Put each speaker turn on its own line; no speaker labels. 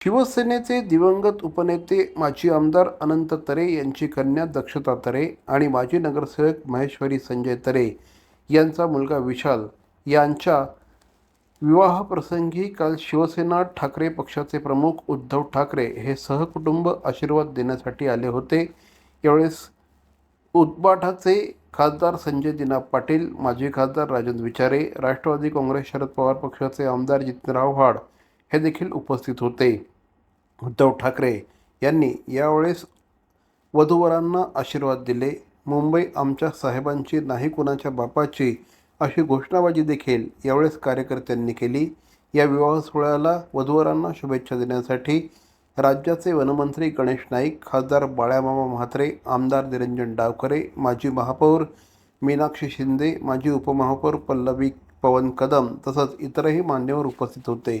शिवसेनेचे दिवंगत उपनेते माजी आमदार अनंत तरे यांची कन्या दक्षता तरे आणि माजी नगरसेवक महेश्वरी संजय तरे यांचा मुलगा विशाल यांच्या विवाहप्रसंगी काल शिवसेना ठाकरे पक्षाचे प्रमुख उद्धव ठाकरे हे सहकुटुंब आशीर्वाद देण्यासाठी आले होते. यावेळेस उद्बाठाचे खासदार संजय दिना पाटील माजी खासदार राजेंद्र विचारे राष्ट्रवादी काँग्रेस शरद पवार पक्षाचे आमदार जितनराव व्हाड हे देखील उपस्थित होते. उद्धव ठाकरे यांनी यावेळेस वधूवरांना आशीर्वाद दिले. मुंबई आमच्या साहेबांची नाही कुणाच्या बापाची अशी घोषणाबाजी देखील यावेळेस कार्यकर्त्यांनी केली. या विवाह सोहळ्याला वधूवरांना शुभेच्छा देण्यासाठी राज्याचे वनमंत्री गणेश नाईक खासदार बाळ्यामामा म्हात्रे आमदार निरंजन डावकरे माजी महापौर मीनाक्षी शिंदे माजी उपमहापौर पल्लवी पवन कदम तसंच इतरही मान्यवर उपस्थित होते.